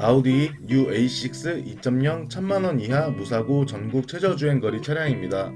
아우디 UA6 2.0 1000만원 이하 무사고 전국 최저 주행거리 차량입니다.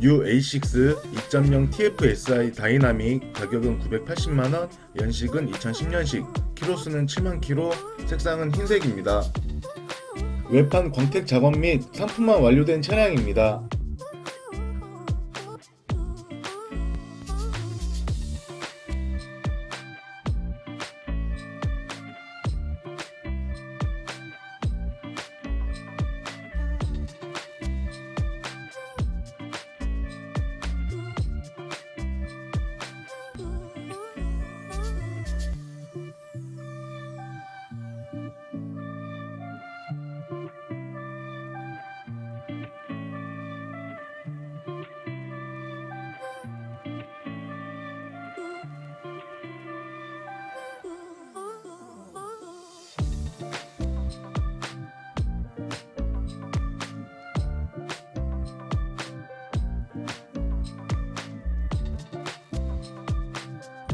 UA6 2.0 TFSI 다이나믹 가격은 980만원, 연식은 2010년식, 키로수는 7만 키로, 색상은 흰색입니다. 외판 광택 작업 및 상품화 완료된 차량입니다.